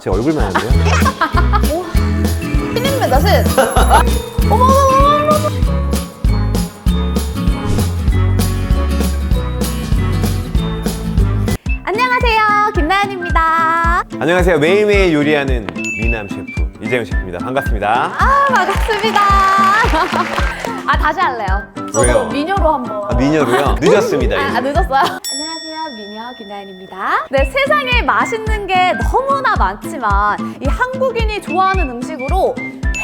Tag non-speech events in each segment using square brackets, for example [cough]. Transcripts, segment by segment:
제 얼굴만 한데요? 신입니다, 신. 어머, 어머, 어머, 어머. 안녕하세요, 김나연입니다. 안녕하세요. 매일매일 요리하는 미남 셰프 이재훈 셰프입니다. 반갑습니다. 아, 반갑습니다. 아, 다시 할래요. 저도 왜요? 미녀로 한번. 아, 미녀로요? [laughs] 늦었습니다. 아, 아, 이제. 늦었어요? 안녕하세요, 미녀 김나연입니다. 네, 세상에 맛있는 게 너무나 많지만 이 한국인이 좋아하는 음식으로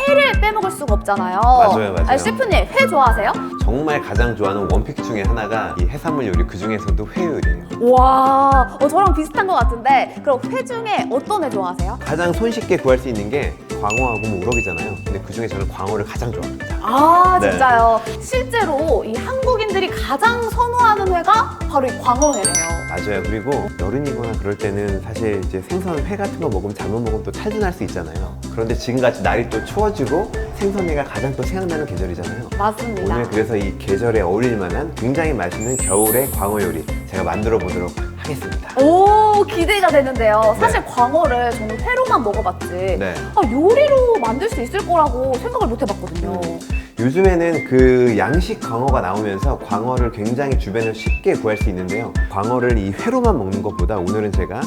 회를 빼먹을 수가 없잖아요. 맞아요, 맞아요. 아니, 셰프님, 회 좋아하세요? 정말 가장 좋아하는 원픽 중에 하나가 이 해산물 요리 그 중에서도 회 요리예요. 와, 어, 저랑 비슷한 것 같은데 그럼 회 중에 어떤 회 좋아하세요? 가장 손쉽게 구할 수 있는 게 광어하고 뭐 우럭이잖아요. 근데 그 중에 저는 광어를 가장 좋아합니다. 아, 네. 진짜요? 실제로 이 한국인들이 가장 선호하는 회가 바로 이 광어회래요. 맞아요. 그리고 여름이거나 그럴 때는 사실 이제 생선 회 같은 거 먹으면 잘못 먹으면 또 탈진할 수 있잖아요. 그런데 지금같이 날이 또 추워지고 생선회가 가장 또 생각나는 계절이잖아요. 맞습니다. 오늘 그래서 이 계절에 어울릴 만한 굉장히 맛있는 겨울의 광어 요리 제가 만들어 보도록 하겠습니다. 오, 기대가 되는데요. 사실 네. 광어를 저는 회로만 먹어봤지. 네. 아, 요리로 만들 수 있을 거라고 생각을 못 해봤거든요. 요즘에는 그 양식 광어가 나오면서 광어를 굉장히 주변에서 쉽게 구할 수 있는데요. 광어를 이 회로만 먹는 것보다 오늘은 제가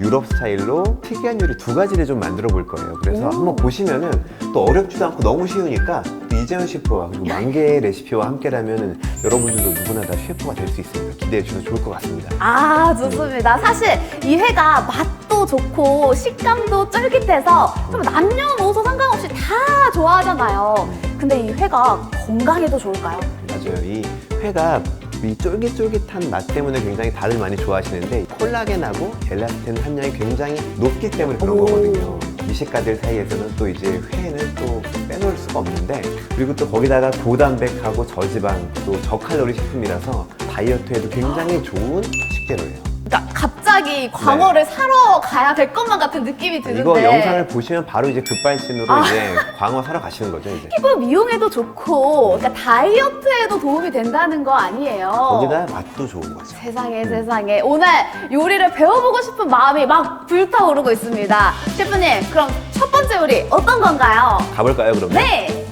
유럽 스타일로 특이한 요리 두 가지를 좀 만들어 볼 거예요. 그래서 오. 한번 보시면은 또 어렵지도 않고 너무 쉬우니까 또 이재현 셰프와 그리고 만개 레시피와 함께라면은 여러분들도 누구나 다 셰프가 될 수 있습니다. 기대해 주셔도 좋을 것 같습니다. 아, 좋습니다. 사실 이 회가 맛도 좋고 식감도 쫄깃해서 좀 남녀노소 상관없이 다 좋아하잖아요. 근데 이 회가 건강에도 좋을까요? 맞아요. 이 회가 이 쫄깃쫄깃한 맛 때문에 굉장히 다들 많이 좋아하시는데 콜라겐하고 엘라스틴 함량이 굉장히 높기 때문에 그런 오. 거거든요. 미식가들 사이에서는 또 이제 회는 또 빼놓을 수가 없는데 그리고 또 거기다가 고단백하고 저지방 또 저칼로리 식품이라서 다이어트에도 굉장히 좋은 식재료예요. 그러니까 갑 자기 광어를 사러 가야 될 것만 같은 느낌이 드는데 이거 영상을 보시면 바로 이제 급발진으로 아. 이제 광어 사러 가시는 거죠 이제. 피부 미용에도 좋고 그러니까 다이어트에도 도움이 된다는 거 아니에요. 거기다 맛도 좋은 거죠. 세상에 세상에 오늘 요리를 배워보고 싶은 마음이 막 불타오르고 있습니다. 셰프님 그럼 첫 번째 요리 어떤 건가요? 가볼까요 그러면? 네.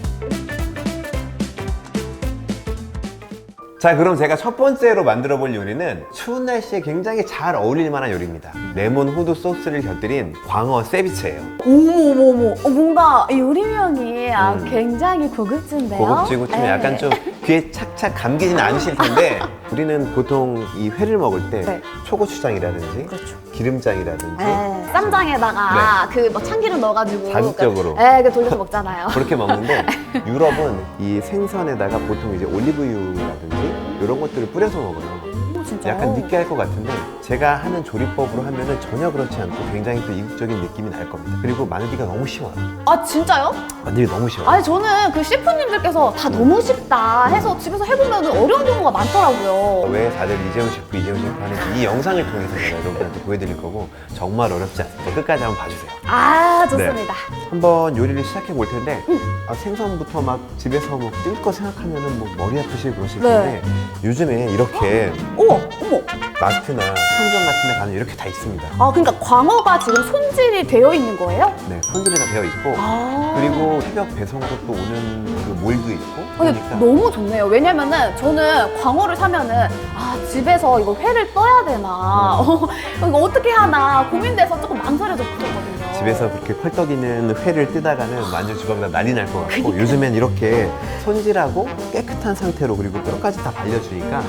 자 그럼 제가 첫 번째로 만들어 볼 요리는 추운 날씨에 굉장히 잘 어울릴 만한 요리입니다 레몬 호두 소스를 곁들인 광어 세비체예요 어머머머 어, 뭔가 요리명이 아, 음. 굉장히 고급진데요. 고급지고 좀 네. 약간 좀 귀에 착착 감기진 않으실 [laughs] 텐데 우리는 보통 이 회를 먹을 때 네. 초고추장이라든지 그렇죠. 기름장이라든지 네, 쌈장에다가 그뭐 참기름 넣어가지고 자극적으로. 그, 네, 그 돌려서 먹잖아요. 그렇게 먹는데 [laughs] 유럽은 이 생선에다가 보통 이제 올리브유라든지 이런 것들을 뿌려서 먹어요 오, 진짜요? 약간 느끼할 것 같은데 제가 하는 조리법으로 하면은 전혀 그렇지 않고 굉장히 또 이국적인 느낌이 날 겁니다. 그리고 만들기가 너무 쉬워요. 아 진짜요? 만들기 너무 쉬워요. 아니 저는 그 셰프님들께서 다 너무 쉽다 해서 집에서 해보면 어려운 경우가 많더라고요. 왜 다들 이재훈 셰프, 이재훈 셰프 하는지 이 영상을 통해서 제가 여러분한테 보여드릴 거고 정말 어렵지 않습니다. 끝까지 한번 봐주세요. 아 좋습니다. 한번 요리를 시작해 볼 텐데 아, 생선부터 막 집에서 뭐 뜰 거 생각하면은 뭐 머리 아프시고 그러실 네. 텐데 요즘에 이렇게 [gasps] 어머 어머. 마트나 편의점 같은 데 가면 이렇게 다 있습니다. 아 그러니까 광어가 지금 손질이 되어 있는 거예요? 네, 손질이 다 되어 있고 아. 그리고 새벽 배송으로 또 오는 그 몰도 있고 근데 그러니까 너무 좋네요. 왜냐면은 저는 광어를 사면은 아 집에서 이거 회를 떠야 되나 어, [laughs] 이거 어떻게 하나 고민돼서 조금 망설여졌거든요. 집에서 그렇게 펄떡이는 회를 뜨다가는 완전 주방 다 난리 날 것 같고 요즘엔 이렇게 손질하고 깨끗한 상태로 그리고 뼈까지 다 발려주니까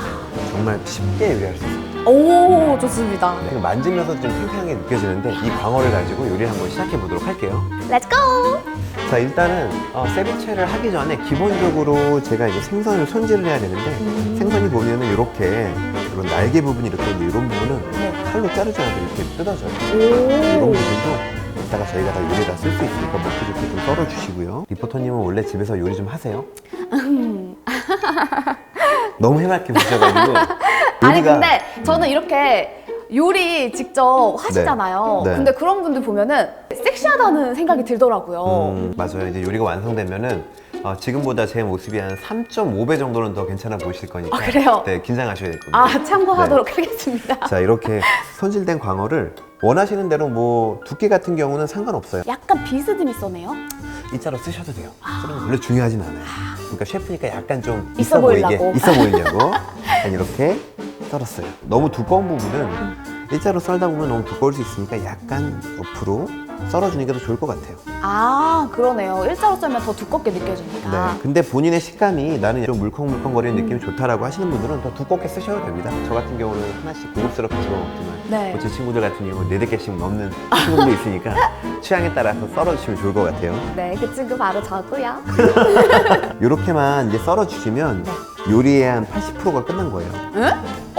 정말 쉽게 요리할 수 있어요. 오 좋습니다. 그냥 만지면서 좀 탱탱하게 느껴지는데 이 광어를 가지고 요리를 한번 시작해 보도록 할게요. 렛츠 고. 자 일단은 어, 세비체를 하기 전에 기본적으로 제가 이제 생선을 손질을 해야 되는데 음. 생선이 보면은 이렇게 이런 날개 부분이 이렇게 이런 부분은 네. 칼로 자르지 않아도 이렇게 뜯어져요. 이런 오. 부분도 이따가 저희가 다 요리에다 쓸 수 있으니까 먹기 좋게 좀 썰어주시고요. 리포터님은 원래 집에서 요리 좀 하세요? [laughs] 너무 해맑게 보셔가지고 아니 요리가 근데 저는 이렇게 요리 직접 하시잖아요. 네. 네. 근데 그런 분들 보면은 섹시하다는 생각이 들더라고요. 음, 맞아요. 이제 요리가 완성되면은 어, 지금보다 제 모습이 한 3.5배 정도는 더 괜찮아 보이실 거니까. 아, 그래요? 네, 긴장하셔야 될 겁니다. 아 참고하도록 하겠습니다. 자, 이렇게 손질된 광어를 원하시는 대로 뭐 두께 같은 경우는 상관없어요. 약간 비스듬히 써네요. 일자로 쓰셔도 돼요. 쓰는 거 별로 중요하진 않아요. 그러니까 셰프니까 약간 좀 있어 있어, 보이게 보이려고. 있어 보이려고 약간 이렇게 썰었어요. 너무 두꺼운 부분은 일자로 썰다 보면 너무 두꺼울 수 있으니까 약간 옆으로 썰어주는 게 더 좋을 것 같아요. 아 그러네요. 일자로 썰면 더 두껍게 느껴지니까. 네. 근데 본인의 식감이 나는 좀 물컹물컹거리는 느낌이 좋다라고 하시는 분들은 더 두껍게 쓰셔도 됩니다. 저 같은 경우는 하나씩 고급스럽게 집어 먹지만 네. 뭐제 친구들 같은 경우는 네댓 개씩 넘는 친구들도 있으니까 [laughs] 취향에 따라서 썰어주시면 좋을 것 같아요. 네, 그 친구 바로 저고요. 이렇게만 [laughs] 이제 썰어주시면 네. 요리의 한 80%가 끝난 거예요. 응?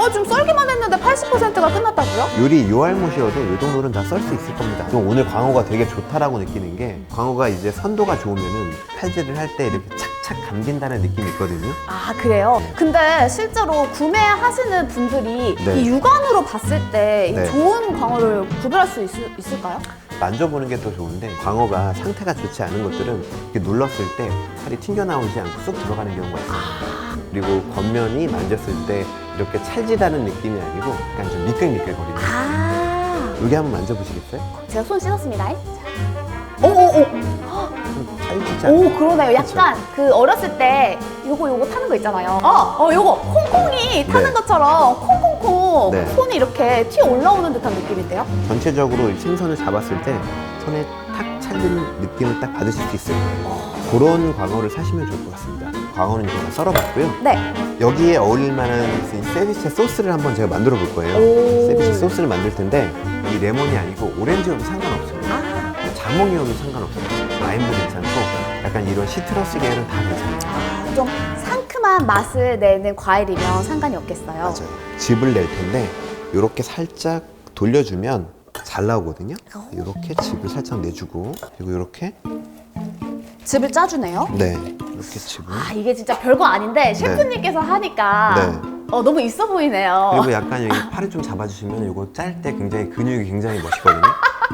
어, 좀 썰기만 했는데 80%가 끝났다고요? 요리 요알못이어도 이 정도는 다 썰 수 있을 겁니다. 좀 오늘 광어가 되게 좋다라고 느끼는 게 광어가 이제 선도가 좋으면은 칼질을 할 때 이렇게 착착 감긴다는 느낌이 있거든요. 아, 그래요? 근데 실제로 구매하시는 분들이 네. 이 육안으로 봤을 때이 네. 좋은 광어를 구별할 수 있, 을까요 만져보는 게 더 좋은데 광어가 상태가 좋지 않은 것들은 이렇게 눌렀을 때 살이 튕겨 나오지 않고 쑥 들어가는 경우가 있어요. 그리고 겉면이 만졌을 때 이렇게 찰지다는 느낌이 아니고 약간 좀 미끌미끌거리는. 아, 여기 한번 만져보시겠어요? 제가 손 씻었습니다. 오, 오, 오. 좀 찰지지 않아요? 오, 그러네요. 약간 그 어렸을 때 요거 요거 타는 거 있잖아요. 어, 어, 요거 콩콩이 타는 네. 것처럼 콩콩콩 네. 손이 이렇게 튀어 올라오는 듯한 느낌인데요. 전체적으로 이 생선을 잡았을 때 손에 탁 찰지는 느낌을 딱 받으실 수 거예요. 그런 광어를 사시면 좋을 것 같습니다. 광어는 제가 썰어봤고요. 네. 여기에 어울릴 만한 이 세비체 소스를 한번 제가 만들어 볼 거예요. 오. 세비체 소스를 만들 텐데 이 레몬이 아니고 오렌지여도 상관없습니다. 아, 자몽이어도 상관없어요. 라임도 괜찮고 약간 이런 시트러스 계열은 다 괜찮아요. 아, 좀 상큼한 맛을 내는 과일이면 상관이 없겠어요. 맞아요. 즙을 낼 텐데 이렇게 살짝 돌려주면 잘 나오거든요. 이렇게 즙을 살짝 내주고 그리고 이렇게 즙을 짜주네요. 네 이렇게 즙을 아, 이게 진짜 별거 아닌데 셰프님께서 하니까 네. 어, 너무 있어 보이네요. 그리고 약간 여기 팔을 좀 잡아주시면 이거 짤 때 굉장히 근육이 굉장히 멋있거든요.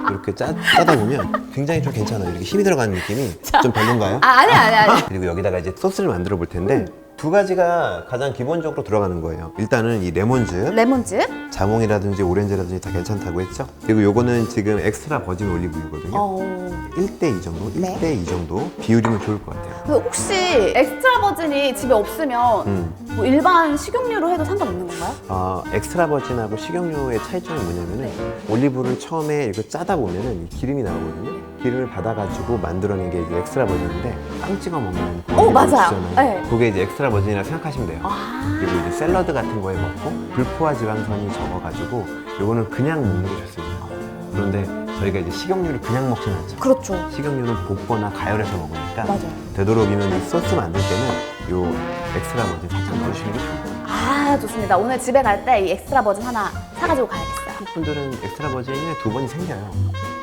이렇게 짜, 짜다 보면 굉장히 좀 괜찮아요. 이렇게 힘이 들어가는 느낌이 좀 별론가요? 아, 아니, 아니, 아니. 그리고 여기다가 이제 소스를 만들어 볼 텐데 두 가지가 가장 기본적으로 들어가는 거예요. 일단은 이 레몬즙, 레몬즙. 자몽이라든지 오렌지라든지 다 괜찮다고 했죠. 그리고 요거는 지금 엑스트라 버진 올리브유거든요. 어. 1대2 정도, 네. 1대2 정도 비율이면 좋을 것 같아요. 그 혹시 엑스트라 버진이 집에 없으면 음. 뭐 일반 식용유로 해도 상관없는 건가요? 어, 엑스트라 버진하고 식용유의 차이점이 뭐냐면은 올리브를 처음에 이렇게 짜다 보면은 이 기름이 나오거든요. 기름을 받아가지고 만들어낸 게 이제 엑스트라 버진인데 빵 찍어 먹는 그 오, 올리브 맞아요. 있잖아요. 네. 그게 이제 엑스트라 버진이라고 생각하시면 돼요. 아. 그리고 이제 샐러드 같은 거에 먹고 불포화 지방선이 적어가지고 요거는 그냥 먹는 게 좋습니다. 그런데 저희가 이제 식용유를 그냥 먹지는 않죠. 그렇죠. 식용유는 볶거나 가열해서 먹으니까 맞아요. 되도록이면 이 소스 만들 때는 요 엑스트라 버진 살짝 넣으시는 게 좋아요. 아, 좋습니다. 오늘 집에 갈 때 이 엑스트라 버진 하나 사가지고 가야겠어요. 분들은 엑스트라 버진에 두 번이 생겨요.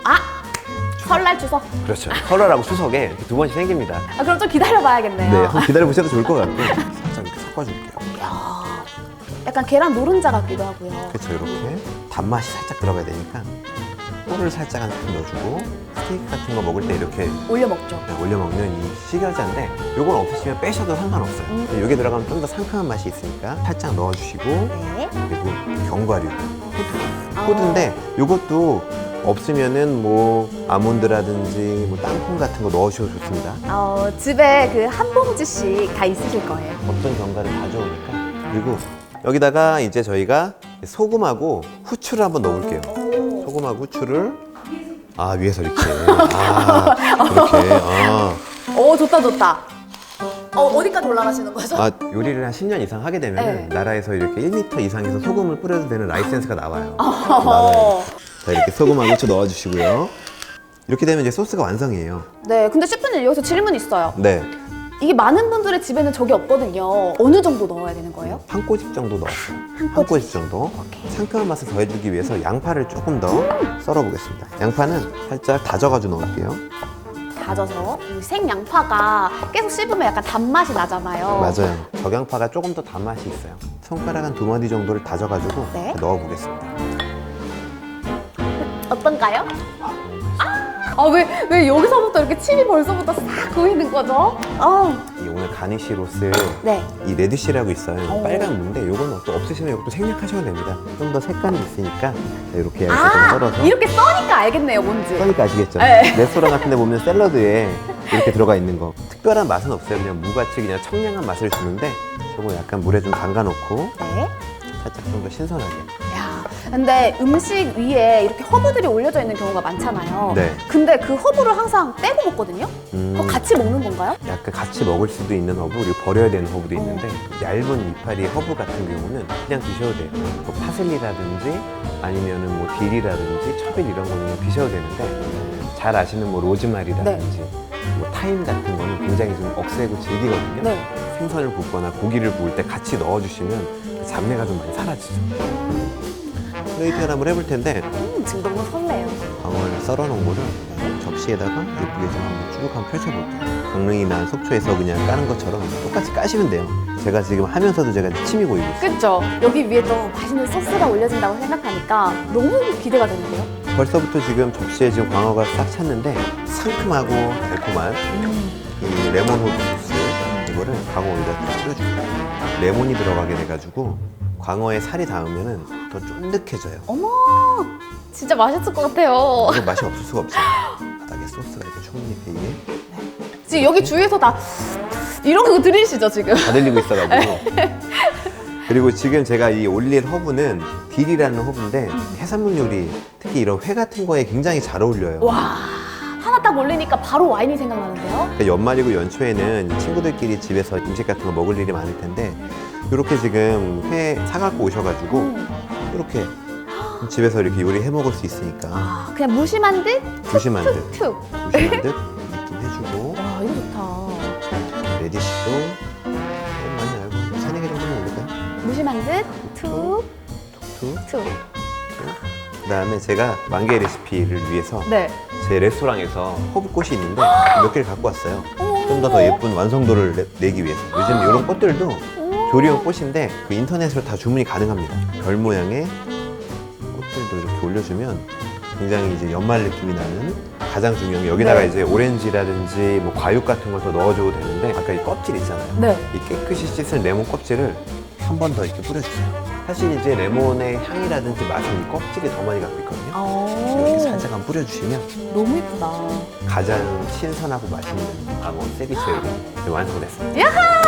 아! 설날 추석. 그렇죠. 설날하고 추석에 이렇게 두 번씩 생깁니다. 아, 그럼 좀 기다려봐야겠네요. 네, 한번 기다려보셔도 좋을 것 같고 살짝 이렇게 섞어줄게요. 약간 계란 노른자 같기도 하고요. 그렇죠, 이렇게 단맛이 살짝 들어가야 되니까 꿀을 살짝 한 스푼 넣어주고 스테이크 같은 거 먹을 때 이렇게 올려 먹죠. 올려 먹는 이 식여자인데 요건 없으시면 빼셔도 상관없어요. 음. 여기 들어가면 좀 더 상큼한 맛이 있으니까 살짝 넣어주시고 네. 그리고 견과류 호두 아. 호두인데 요것도 없으면은 뭐 아몬드라든지 뭐 땅콩 같은 거 넣으셔도 좋습니다. 어, 집에 그 한 봉지씩 다 있으실 거예요. 어떤 견과를 가져오니까 그리고 여기다가 이제 저희가 소금하고 후추를 한번 넣어볼게요. 소금하고 후추를 아 위에서 이렇게 아 [laughs] 이렇게 아, 오, 좋다, 좋다. 어, 어디까지 올라가시는 거죠? 아 요리를 한 10년 이상 하게 되면 네. 은 나라에서 이렇게 1m 이상에서 소금을 뿌려도 되는 라이센스가 나와요. 어. 나라에. 자 이렇게 소금하고 후추 넣어주시고요. 이렇게 되면 이제 소스가 완성이에요. 네, 근데 셰프님 여기서 질문 있어요. 네, 이게 많은 분들의 집에는 저게 없거든요. 어느 정도 넣어야 되는 거예요? 한 꼬집 정도 넣었어요. 한한 꼬집 정도. 오케이. 상큼한 맛을 더해주기 위해서 양파를 조금 더 썰어보겠습니다. 양파는 살짝 다져가지고 넣을게요. 다져서 이 생양파가 계속 씹으면 약간 단맛이 나잖아요. 맞아요. 적양파가 조금 더 단맛이 있어요. 손가락 한 두 마디 정도를 다져가지고 네. 넣어보겠습니다. 어떤가요? 아, 왜, 왜 여기서부터 이렇게 침이 벌써부터 싹 고이는 거죠? 아, 이 오늘 가니쉬 로스 네. 이 레드시라고 있어요. 어. 빨간 무인데 이건 또 없으시면 이것도 생략하셔도 됩니다. 좀 더 색감이 있으니까 이렇게 아, 좀 썰어서 이렇게 써니까 알겠네요, 뭔지. 그러니까 아시겠죠? 네. 레스토랑 같은 데 보면 샐러드에 이렇게 들어가 있는 거 특별한 맛은 없어요. 그냥 무같이 그냥 청량한 맛을 주는데 저거 약간 물에 좀 담가 놓고 네. 살짝 좀 더 신선하게 야, 근데 음식 위에 이렇게 허브들이 올려져 있는 경우가 많잖아요. 네. 근데 그 허브를 항상 떼고 먹거든요? 음, 그거 같이 먹는 건가요? 약간 같이 먹을 수도 있는 허브 그리고 버려야 되는 허브도 있는데 어. 얇은 이파리 허브 같은 경우는 그냥 드셔도 돼요 뭐 파슬리라든지 아니면은 뭐 딜이라든지 처빌 이런 거는 드셔도 되는데 잘 아시는 뭐 로즈마리라든지 뭐 타임 같은 거는 굉장히 좀 억세고 질기거든요 네. 생선을 굽거나 고기를 구울 때 같이 넣어주시면 그 잡내가 좀 많이 사라지죠 플레이팅을 한번 해볼 텐데 음, 지금 너무 설레요. 광어를 썰어놓은 거를 접시에다가 예쁘게 좀 한번 쭉 한번 펼쳐볼게요. 강릉이나 속초에서 그냥 까는 것처럼 똑같이 까시면 돼요. 제가 지금 하면서도 제가 침이 고이고 있어요. 그쵸? 여기 위에 또 맛있는 소스가 올려진다고 생각하니까 너무 기대가 되는데요? 벌써부터 지금 접시에 지금 광어가 싹 찼는데 상큼하고 달콤한 이 레몬 호두 소스 이거를 광어 위에다 딱 뿌려줄게요. 레몬이 들어가게 돼가지고 광어에 살이 닿으면 더 쫀득해져요. 어머, 진짜 맛있을 것 같아요. 이거 맛이 없을 수가 없어요. 바닥에 소스가 이렇게 충분히 배이게 지금 여기 주위에서 다 이런 거 들리시죠, 지금? 다 들리고 있어가지고. 그리고 지금 제가 이 올릴 허브는 딜이라는 허브인데 해산물 요리 특히 이런 회 같은 거에 굉장히 잘 어울려요. 와, 하나 딱 올리니까 바로 와인이 생각나는데요? 그러니까 연말이고 연초에는 친구들끼리 집에서 음식 같은 거 먹을 일이 많을 텐데 이렇게 지금 회 사갖고 오셔가지고 음. 이렇게 집에서 이렇게 요리해 먹을 수 있으니까 아, 그냥 무심한 듯? 무심한 듯 툭. 무심한 듯 느낌 해주고 와, 이거 좋다. 레디시도 너무 많이 알고 한 세네 개 정도만 올릴까요? 무심한 듯, 툭, 툭 툭. 그다음에 제가 만개 레시피를 위해서 네. 제 레스토랑에서 허브꽃이 있는데 [gasps] 몇 개를 갖고 왔어요. 좀 더 더 예쁜 완성도를 내, 내기 위해서. 요즘 이런 [gasps] 꽃들도 조리용 꽃인데 그 인터넷으로 다 주문이 가능합니다. 별 모양의 꽃들도 이렇게 올려주면 굉장히 이제 연말 느낌이 나는 가장 중요한 게 여기다가 네. 이제 오렌지라든지 뭐 과육 같은 걸 더 넣어줘도 되는데 아까 이 껍질 있잖아요. 네. 이 깨끗이 씻은 레몬 껍질을 한 번 더 이렇게 뿌려주세요. 사실 이제 레몬의 향이라든지 맛은 이 껍질이 더 많이 갖고 있거든요. 이렇게 어, 살짝 한번 뿌려주시면 너무 예쁘다. 가장 신선하고 맛있는 광어 세비체 요리 완성됐습니다.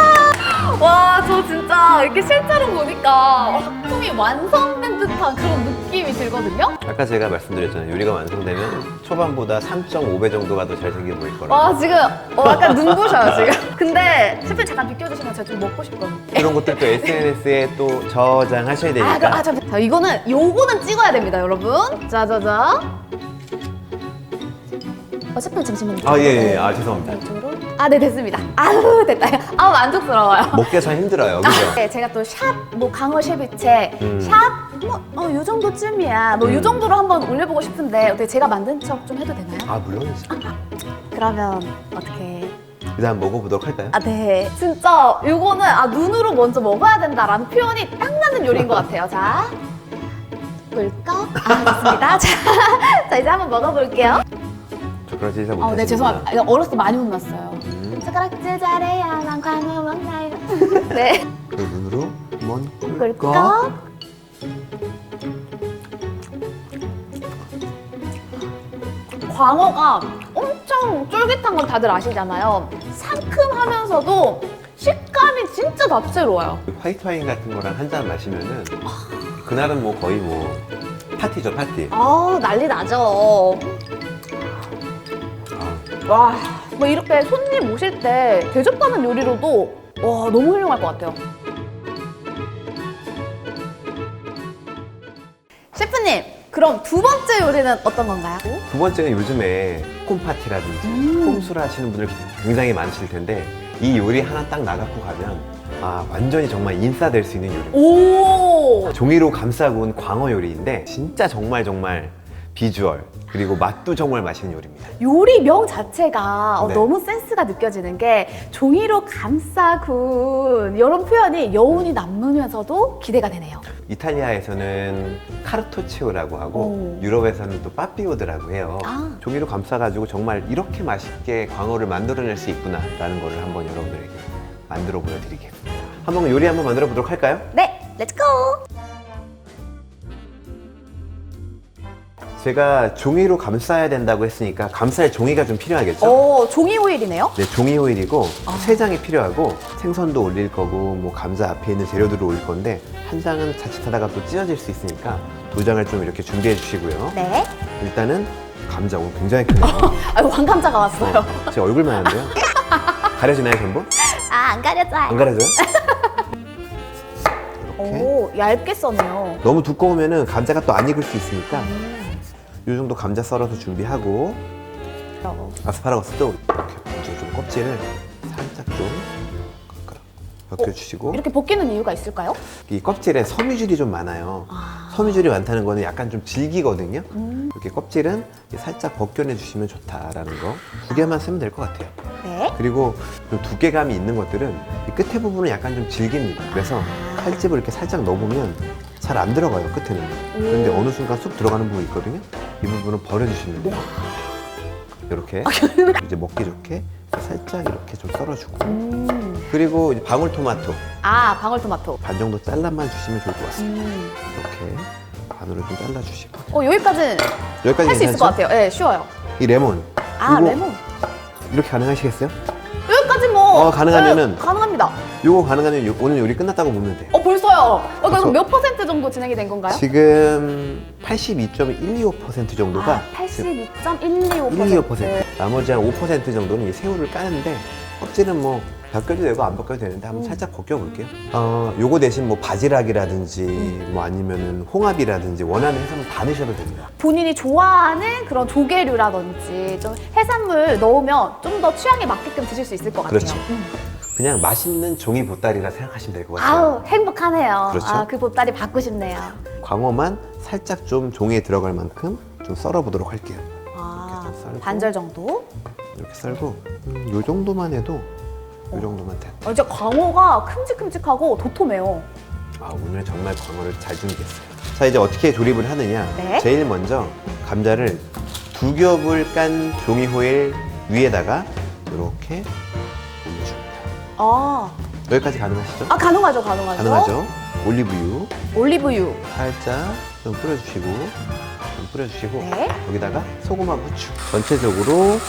와, 저 진짜 이렇게 실제로 보니까 작품이 완성된 듯한 그런 느낌이 들거든요? 아까 제가 말씀드렸잖아요. 요리가 완성되면 초반보다 3.5배 정도가 더 잘생겨 보일 거라고. 와, 지금 어, 약간 [laughs] 눈부셔요, 지금. 근데 셰프 잠깐 비켜주시면 제가 좀 먹고 싶거든요. 그런 것들도 SNS에 또 저장하셔야 아, 되니까. 그, 아, 잠 자, 이거는, 요거는 찍어야 됩니다, 여러분. 자, 자, 자. 어, 셰프 잠시만요. 아, 예, 예. 아, 죄송합니다. 이쪽으로. 아, 네, 됐습니다. 아우, 됐다. 아우, 만족스러워요. 먹기가 참 힘들어요. 그죠? 네, 제가 또 샵, 뭐, 강어 셰비체, 음. 샵, 뭐, 어, 요 정도쯤이야. 뭐, 요 음. 정도로 한번 올려보고 싶은데, 어떻게 제가 만든 척 좀 해도 되나요? 아, 물론이죠. 그러면, 어떻게. 일단 먹어보도록 할까요? 아, 네. 진짜, 요거는, 아, 눈으로 먼저 먹어야 된다라는 표현이 딱 맞는 요리인 것 같아요. 자. 꿀꺽. 아, 좋습니다. [laughs] 자, 자, 이제 한번 먹어볼게요. 젓가락질 잘 아, 못하시는구나. 네, 죄송합니다. 어렸을 때 많이 혼났어요. 음, 숟가락질 잘해야만 광어 먹나요? [laughs] 네. 그 눈으로 한번 꿀꺽. 꿀꺽. 광어가 엄청 쫄깃한 건 다들 아시잖아요. 상큼하면서도 식감이 진짜 다채로워요. 화이트 와인 같은 거랑 한 잔 마시면은 그날은 뭐 거의 뭐 파티죠, 파티. 아 난리 나죠. 아, 와, 뭐 이렇게 손님 오실 때 대접하는 요리로도 와 너무 훌륭할 것 같아요. 셰프님, 그럼 두 번째 요리는 어떤 건가요? 두 번째는 요즘에 홈파티라든지 음. 홈술 하시는 분들 굉장히 많으실 텐데 이 요리 하나 딱 나갖고 가면 아 완전히 정말 인싸 될 수 있는 요리. 오, 종이로 감싸고 온 광어 요리인데 진짜 정말 정말 비주얼 그리고 맛도 정말 맛있는 요리입니다. 요리명 자체가 어, 네. 너무 센스가 느껴지는 게 종이로 감싸군 이런 표현이 여운이 남으면서도 기대가 되네요. 이탈리아에서는 카르토치오라고 하고 오. 유럽에서는 또 빠삐오드라고 해요. 아. 종이로 감싸가지고 정말 이렇게 맛있게 광어를 만들어낼 수 있구나라는 거를 한번 여러분들에게 만들어 보여드리겠습니다. 한번 요리 한번 만들어 보도록 할까요? 네, 렛츠고! 제가 종이로 감싸야 된다고 했으니까 감쌀 종이가 좀 필요하겠죠? 오, 종이 오일이네요. 네, 종이 오일이고 아. 세 장이 필요하고 생선도 올릴 거고 뭐 감자 앞에 있는 재료들을 올릴 건데 한 장은 자칫하다가 또 찢어질 수 있으니까 두 장을 좀 이렇게 준비해 주시고요. 네. 일단은 감자 오늘 굉장히 크네요. [laughs] 아유, 왕감자가 왔어요. 제 얼굴만 한데요. [laughs] 가려지나요 전부? 아, 안 가려져요. 안 가려져요? 이렇게 [laughs] 오, 얇게 써네요. 너무 두꺼우면은 감자가 또 안 익을 수 있으니까 음. 이 정도 감자 썰어서 준비하고 어. 아스파라거스도 이렇게 먼저 좀 껍질을 살짝 좀 벗겨주시고 이렇게 벗기는 이유가 있을까요? 이 껍질에 섬유질이 좀 많아요. 아. 섬유질이 많다는 거는 약간 좀 질기거든요. 음. 이렇게 껍질은 살짝 벗겨내 주시면 좋다라는 거. 두 개만 쓰면 될 것 같아요. 네. 그리고 좀 두께감이 있는 것들은 이 끝에 부분은 약간 좀 질깁니다. 그래서 칼집을 이렇게 살짝 넣어보면 잘 안 들어가요, 끝에는. 그런데 오. 어느 순간 쑥 들어가는 부분이 있거든요. 이 부분은 버려주시면 돼요. 이렇게 이제 먹기 좋게 살짝 이렇게 좀 썰어주고. 음. 그리고 이제 방울토마토 아, 방울토마토. 반 정도 잘라만 주시면 좋을 것 같습니다. 음. 이렇게 반으로 좀 잘라주시고. 어, 여기까지는 여기까지 할 수 있을 괜찮죠? 것 같아요. 네, 쉬워요. 이 레몬. 아, 레몬. 이렇게 가능하시겠어요? 여기까지 뭐. 어, 가능하면은- 네, 가능 합니다. 요거 가능하면 요- 오늘 요리 끝났다고 보면 돼요. 어, 벌써요. 어. 그럼 몇 퍼센트 정도 진행이 된 건가요? 지금 82.125% 정도가 아, 82.125%. 125%. 나머지 한 5% 정도는 이 새우를 까는데 껍질은 뭐 벗겨도 되고 안 벗겨도 되는데 한번 음. 살짝 벗겨볼게요. 어, 요거 대신 뭐 바지락이라든지 음. 뭐 아니면은 홍합이라든지 원하는 해산물 다 넣으셔도 됩니다. 본인이 좋아하는 그런 조개류라든지 좀 해산물 넣으면 좀 더 취향에 맞게끔 드실 수 있을 것 같아요. 그렇죠. 음. 그냥 맛있는 종이 보따리라 생각하시면 될 것 같아요. 아우 행복하네요. 그렇죠. 아, 그 보따리 받고 싶네요. 광어만 살짝 좀 종이에 들어갈 만큼 좀 썰어 보도록 할게요. 아, 이렇게 좀 썰고. 반절 정도. 이렇게 썰고 음, 요 정도만 해도 요 정도만 돼. 어, 이제 광어가 큼직큼직하고 도톰해요. 아 오늘 정말 광어를 잘 준비했어요. 자 이제 어떻게 조립을 하느냐? 네. 제일 먼저 감자를 두 겹을 깐 종이 호일 위에다가 이렇게. 아, 여기까지 가능하시죠? 아 가능하죠, 가능하죠. 가능하죠? 올리브유 올리브유. 살짝 좀 뿌려주시고 좀 뿌려주시고 네. 여기다가 소금하고 후추 전체적으로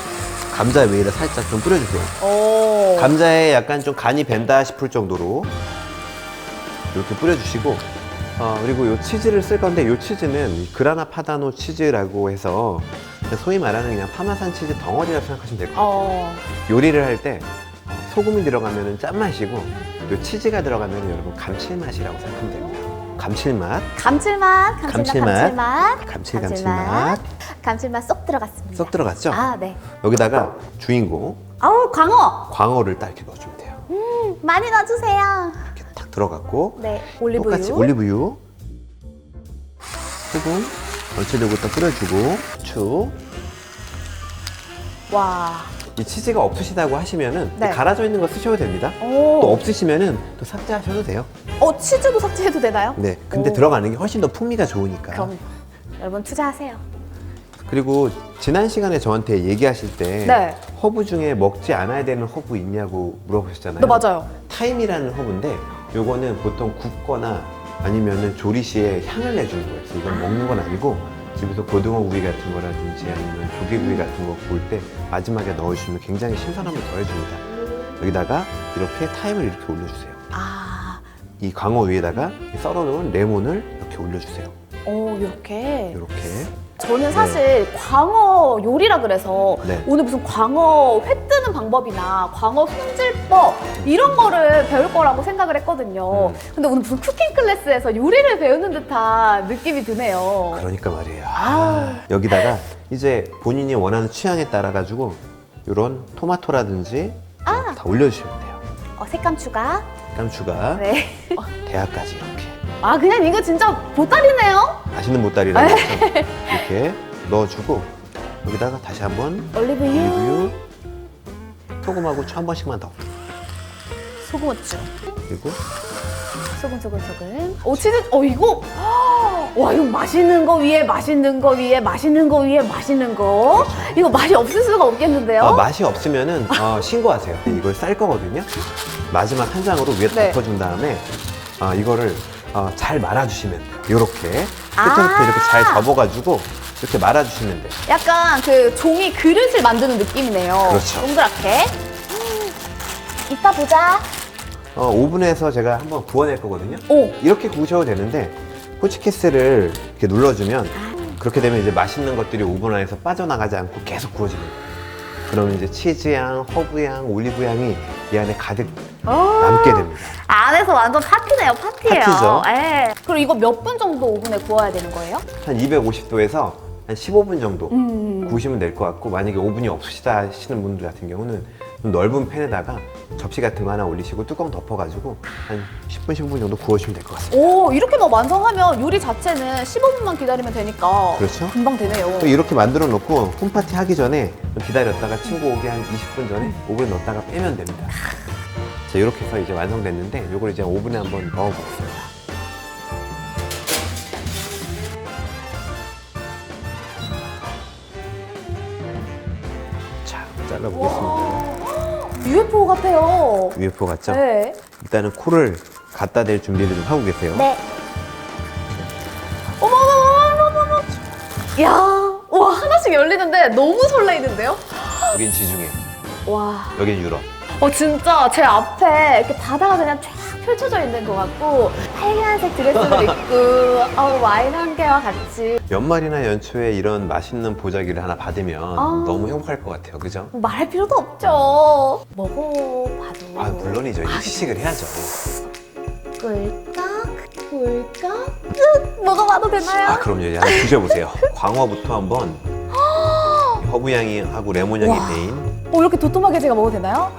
감자 위에다 살짝 좀 뿌려주세요. 오. 감자에 약간 좀 간이 밴다 싶을 정도로 이렇게 뿌려주시고 어, 그리고 이 치즈를 쓸 건데 이 치즈는 이 그라나 파다노 치즈라고 해서 소위 말하는 그냥 파마산 치즈 덩어리라고 생각하시면 될 것 같아요. 어. 요리를 할 때 소금이 들어가면 짠맛이고 이 치즈가 들어가면 여러분 감칠맛이라고 생각하면 됩니다. 감칠맛, 감칠맛, 감칠맛, 감칠맛. 감칠맛, 감칠 감칠맛 감칠맛 쏙 들어갔습니다. 쏙 들어갔죠? 아, 네. 여기다가 주인공 아우, 광어. 광어를 딱 이렇게 넣어주면 돼요. 많이 넣어주세요. 이렇게 딱 들어갔고 네, 올리브유. 똑같이 올리브유, 소금 전체적으로 딱 뿌려주고 후추. 와. 이 치즈가 없으시다고 하시면은 네. 갈아져 있는 거 쓰셔도 됩니다. 오. 또 없으시면은 또 삭제하셔도 돼요. 어, 치즈도 삭제해도 되나요? 네, 근데 오. 들어가는 게 훨씬 더 풍미가 좋으니까. 그럼 여러분 투자하세요. 그리고 지난 시간에 저한테 얘기하실 때 네. 허브 중에 먹지 않아야 되는 허브 있냐고 물어보셨잖아요. 네, 맞아요. 타임이라는 허브인데 요거는 보통 굽거나 아니면은 조리 시에 향을 내주는 거예요. 그래서 이건 먹는 건 아니고 집에서 고등어 구이 같은 거라든지 아니면 조개구이 같은 거 구울 때 마지막에 넣어주시면 굉장히 신선함을 더해줍니다. 여기다가 이렇게 타임을 이렇게 올려주세요. 아, 이 광어 위에다가 이 썰어놓은 레몬을 이렇게 올려주세요. 오, 이렇게. 이렇게. 저는 사실 광어 요리라 그래서 네. 오늘 무슨 광어 회 뜨는 방법이나 광어 손질법 이런 거를 배울 거라고 생각을 했거든요. 음. 근데 오늘 무슨 쿠킹 클래스에서 요리를 배우는 듯한 느낌이 드네요. 그러니까 말이에요. 아. 여기다가 이제 본인이 원하는 취향에 따라 가지고 이런 토마토라든지 아. 다 올려주시면 돼요. 어, 색감 추가. 깜추가 네. 대하까지 이렇게 아, 그냥 이거 진짜 보따리네요. 맛있는 보따리라고 해서 이렇게 넣어주고 여기다가 다시 한번 올리브유, 올리브유, 소금하고 초한 번씩만 더. 소금 후추. 그리고 소금 소금 소금. 오 치즈. 어 이거. [gasps] 와 이거 맛있는 거 위에 맛있는 거 위에 맛있는 거 위에 맛있는 거. 이거 맛이 없을 수가 없겠는데요? 어, 맛이 없으면은 어, 신고하세요. 이걸 쌀 거거든요. 마지막 한 장으로 위에 네. 덮어준 다음에 어, 이거를 어, 잘 말아주시면 돼요. 이렇게 끝에부터 아. 이렇게 잘 접어가지고 이렇게 말아주시면 돼요. 약간 그 종이 그릇을 만드는 느낌이네요. 그렇죠. 동그랗게. 음, 이따 보자. 어, 오븐에서 제가 한번 구워낼 거거든요. 오. 이렇게 구우셔도 되는데 호치키스를 이렇게 눌러주면 그렇게 되면 이제 맛있는 것들이 오븐 안에서 빠져나가지 않고 계속 구워집니다. 그러면 이제 치즈향, 허브향, 올리브향이 이 안에 가득 남게 됩니다. 안에서 완전 파티네요, 파티예요. 파티죠. 예. 그리고 이거 몇 분 정도 오븐에 구워야 되는 거예요? 한 250도에서 한 15분 정도 음. 구우시면 될 것 같고 만약에 오븐이 없으시다 하시는 분들 같은 경우는 좀 넓은 팬에다가 접시 같은 거 하나 올리시고 뚜껑 덮어가지고 한 10분, 15분 정도 구워주시면 될 것 같습니다. 오, 이렇게만 완성하면 요리 자체는 15분만 기다리면 되니까 그렇죠. 금방 되네요. 또 이렇게 만들어 놓고 홈파티 하기 전에 좀 기다렸다가 친구 오기 한 20분 전에 오븐에 넣었다가 빼면 됩니다. 자, 이렇게 해서 이제 완성됐는데 이걸 이제 오븐에 한번 넣어보겠습니다. 자, 잘라보겠습니다. UFO 같아요. UFO 같죠? 네. 일단은 코를 갖다 댈 준비를 좀 하고 계세요. 네. 어머머머머머머. 야, 와 하나씩 열리는데 너무 설레이는데요? 여긴 지중해, 와. 여긴 유럽. 어 진짜 제 앞에 이렇게 바다가 그냥 쫙 펼쳐져 있는 것 같고 하얀색 드레스를 [laughs] 입고 어, 와인 한 개와 같이 연말이나 연초에 이런 맛있는 보자기를 하나 받으면 아. 너무 행복할 것 같아요. 그죠? 말할 필요도 없죠. 먹어봐도 아, 물론이죠. 이제 시식을 해야죠. 꿀꺽 꿀꺽 쓱 먹어봐도 되나요? 아, 그럼요. 한번 드셔보세요. [laughs] 광어부터 한번 허브향이 하고 레몬향이 와. 배인 어, 이렇게 도톰하게 제가 먹어도 되나요?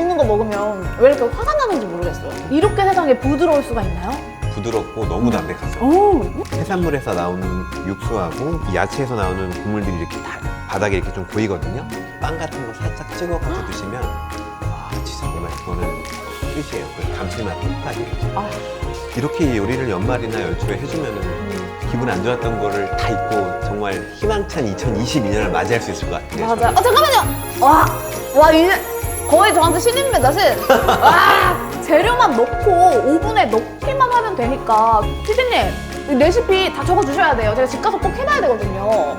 맛있는 거 먹으면 왜 이렇게 화가 나는지 모르겠어요. 이렇게 세상에 부드러울 수가 있나요? 부드럽고 너무 담백하죠. 오, 해산물에서 나오는 육수하고 이 야채에서 나오는 국물들이 이렇게 다 바닥에 이렇게 좀 보이거든요. 빵 같은 거 살짝 찍어가지고 드시면 와 진짜 정말 그거는 끝이에요. 그 감칠맛 뚝딱이에요. 아, 이렇게 요리를 연말이나 연초에 해주면은 기분 안 좋았던 거를 다 잊고 정말 희망찬 2022년을 맞이할 수 있을 것 같아요. 맞아요. 어, 잠깐만요. 와, 와, 이제 거의 저한테 신입니다, 신. 와, 재료만 넣고 오븐에 넣기만 하면 되니까. 피디님, 이 레시피 다 적어 주셔야 돼요. 제가 집 가서 꼭 해놔야 되거든요.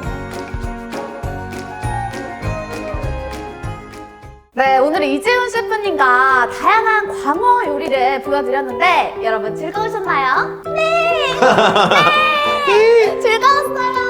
네, 오늘 이재훈 셰프님과 다양한 광어 요리를 보여드렸는데 여러분 즐거우셨나요? 네! [laughs] 네! 즐거웠어요!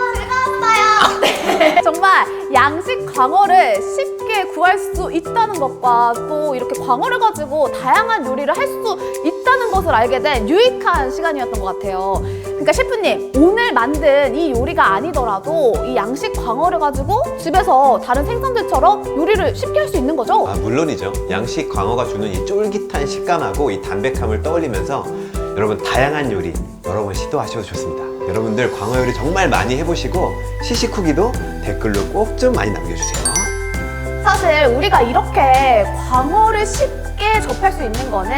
네. 정말 양식 광어를 쉽게 구할 수 있다는 것과 또 이렇게 광어를 가지고 다양한 요리를 할 수 있다는 것을 알게 된 유익한 시간이었던 것 같아요. 그러니까 셰프님, 오늘 만든 이 요리가 아니더라도 이 양식 광어를 가지고 집에서 다른 생선들처럼 요리를 쉽게 할 수 있는 거죠? 아, 물론이죠. 양식 광어가 주는 이 쫄깃한 식감하고 이 담백함을 떠올리면서 여러분 다양한 요리 여러 번 시도하셔도 좋습니다. 여러분들 광어 요리 정말 많이 해보시고 시식 후기도 댓글로 꼭 좀 많이 남겨주세요. 사실 우리가 이렇게 광어를 쉽게 접할 수 있는 거는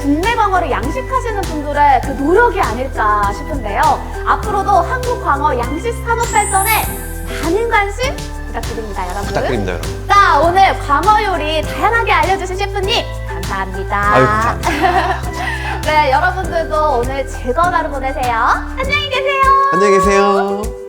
국내 광어를 양식하시는 분들의 그 노력이 아닐까 싶은데요. 앞으로도 한국 광어 양식 산업 발전에 많은 관심 부탁드립니다, 여러분. 부탁드립니다, 여러분. 자, 오늘 광어 요리 다양하게 알려주신 셰프님 감사합니다. 아유, 감사합니다. [laughs] 네, 여러분들도 오늘 즐거운 하루 보내세요. 안녕히 계세요. 안녕히 계세요.